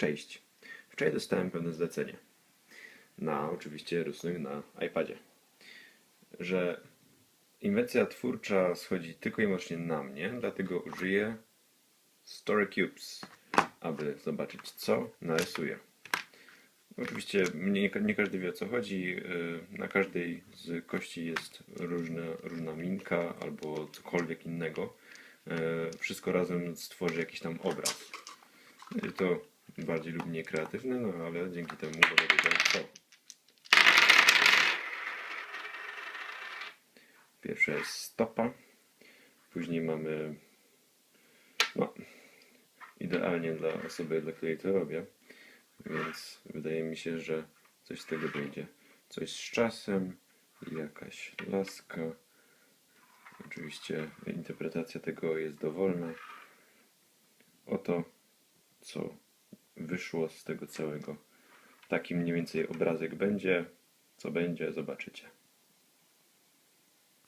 Cześć. Wczoraj dostałem pewne zlecenie. Na oczywiście rysunek na iPadzie. Że inwencja twórcza schodzi tylko i wyłącznie na mnie, dlatego użyję Story Cubes, aby zobaczyć co narysuję. Oczywiście nie, nie każdy wie o co chodzi. Yy, Na każdej z kości jest różna, różna minka albo cokolwiek innego. Yy, Wszystko razem stworzy jakiś tam obraz. Będzie to bardziej lub mniej kreatywne, no ale dzięki temu będę wiedział co. Pierwsza jest stopa. Później mamy no, idealnie dla osoby, dla której to robię. Więc wydaje mi się, że coś z tego będzie. Coś z czasem, jakaś laska. Oczywiście interpretacja tego jest dowolna. Oto co wyszło z tego całego. Taki mniej więcej obrazek będzie. Co będzie, zobaczycie.